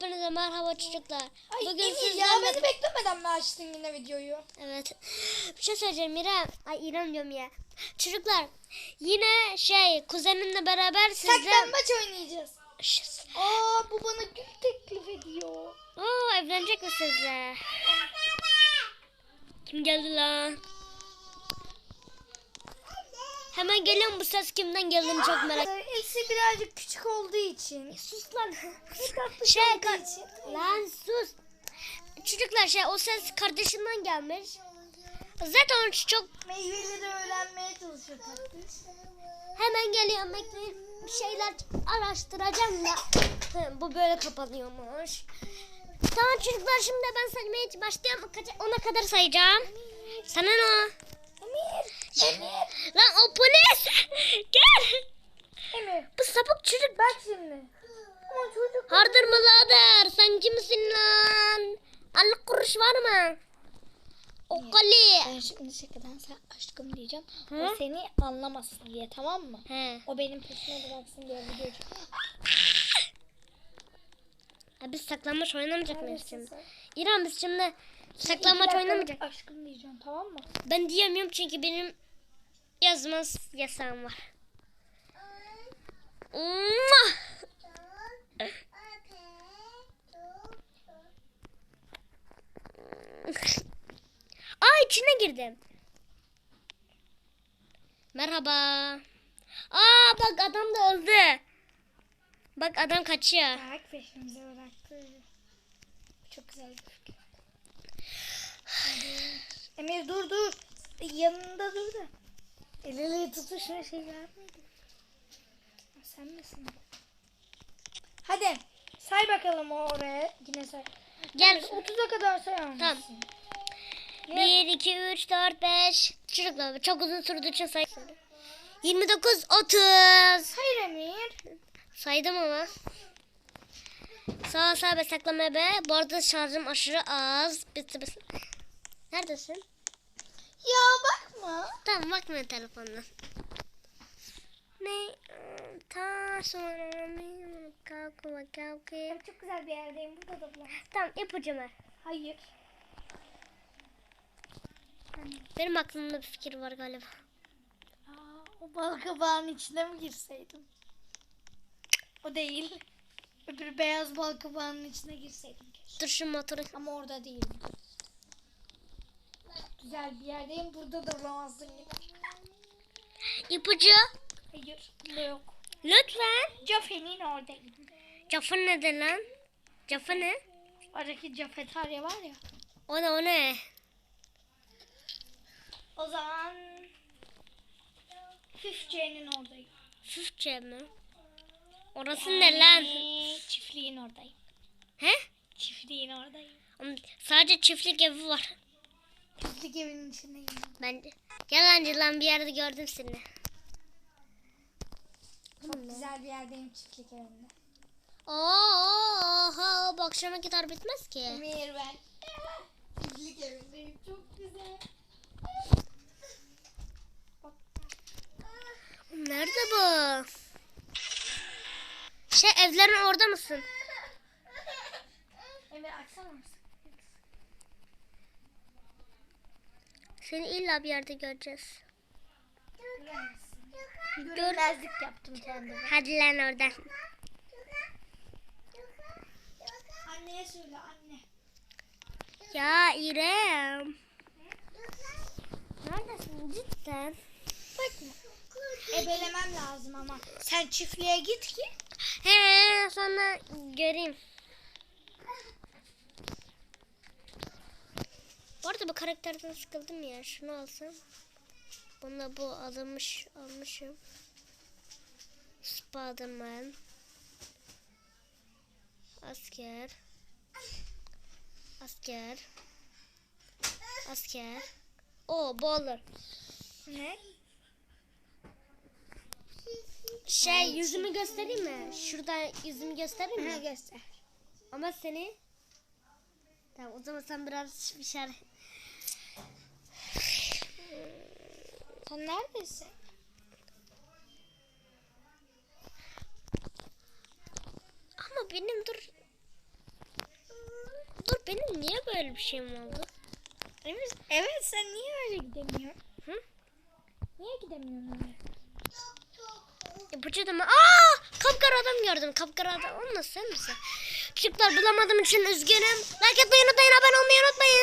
Hepinize merhaba çocuklar. Ay Bugün Emir ya sizlerle... beni beklemeden mi açtın yine videoyu? Evet. Bir şey söyleyeceğim İrem. Ay İrem diyorum ya. Çocuklar yine şey kuzenimle beraber sizle... Saklambaç oynayacağız. Şşş. Aa bu bana gül teklif ediyor. Oo evlenecek mi sizle? Kim geldi lan? Hemen geliyorum bu ses kimden geldiğini çok merak Elsi birazcık küçük olduğu için. Sus lan. Şey olduğu ka- için. lan sus. Çocuklar şey o ses kardeşinden gelmiş. Zaten o çok Meyveleri öğrenmeye çalışıyor tatlış. hemen geliyorum bekleyin. Bir şeyler araştıracağım da. Hı, bu böyle kapanıyormuş. Tamam çocuklar şimdi ben saymaya başlıyorum. Kaça- Ona kadar sayacağım. Sana ne? Emir. Lan o polis. Gel. Emir. Bu sapık çocuk. Bak şimdi. Ama çocuk. Hardır mı lader? Sen kimsin lan? Allah kuruş var mı? O kali. Ben şimdi şakadan sen aşkım diyeceğim. Hı? O seni anlamasın diye tamam mı? He. O benim peşime bıraksın diye video biz saklanmaç oynamayacak mıyız şimdi? İrem biz şimdi saklanmaç oynamayacak. Aşkım diyeceğim tamam mı? Ben diyemiyorum çünkü benim yazmaz yasağım var. Aa içine girdim. Merhaba. Aa bak adam da öldü. Bak adam kaçıyor. Bak peşimize bıraktı. Çok güzel. Emir dur dur. Yanında dur da. El ele tutuşma şey. Ha, Sen misin? Hadi. Say bakalım oraya. Yine say. Gel. 30'a kadar sayar mısın? Tamam. 1, 2, 3, 4, 5. Çocuklar çok uzun sürdüğü için say. 29, 30. Hayır Emir. Saydım ama. Sağ sağ be saklama be. Bu arada şarjım aşırı az. Bitti bitti. Neredesin? Ya bakma. Tamam bakma telefonuna. Ne? Ta sonra kalkma kalkayım. Çok güzel bir yerdeyim. Burada da bulamam. Tamam ipucu ver. Hayır. Benim aklımda bir fikir var galiba. Aa, o bal kabağının içine mi girseydim? O değil. Öbür beyaz bal kabağının içine girseydim. Dur şu motoru. Ama orada değil. Güzel bir yerdeyim. Burada da bulamazsın gibi. İpucu. Hayır. Burada yok. Lütfen. Cafe'nin oradayım. Cafa nedir lan? Cafa ne? Oradaki cafeterya var ya. O da o ne? O zaman Füfçe'nin oradayım. Süsçe mi? Orası ne lan? Yani Çiftliğin oradayım. He? Çiftliğin oradayım. Ama Sadece çiftlik evi var. Çiftlik evinin içindeyim. Bence. Yalancı lan bir yerde gördüm seni. Çok güzel bir yerdeyim çiftlik evinde. Oha bu akşama kadar bitmez ki. Emir ben. Çiftlik evindeyim. Çok güzel. Nerede bu? Şey evlerin orada mısın? Emir açsana mısın? Seni illa bir yerde göreceğiz. Görünmezlik yaptım kendime. Hadi lan oradan. Anneye söyle anne. Ya İrem. Neredesin cidden? Bakma. Ebelemem lazım ama. Sen çiftliğe git ki. He sonra göreyim. Bu arada bu karakterden sıkıldım ya. Şunu alsam. Buna bu alınmış almışım. Spiderman. Asker. Asker. Asker. O bu olur. Ne? Şey yüzümü göstereyim mi? Şurada yüzümü göstereyim mi? Ha göster. Ama seni Tamam o zaman sen biraz bir şey Sen neredesin? Ama benim dur niye böyle bir şey mi oldu? Evet, evet sen niye öyle gidemiyorsun? Hı? Niye gidemiyorsun öyle? İpucu da mı? Aa! Kapkara adam gördüm. Kapkara adam olmaz sen misin? Çocuklar bulamadığım için üzgünüm. Like atmayı unutmayın. Abone olmayı unutmayın.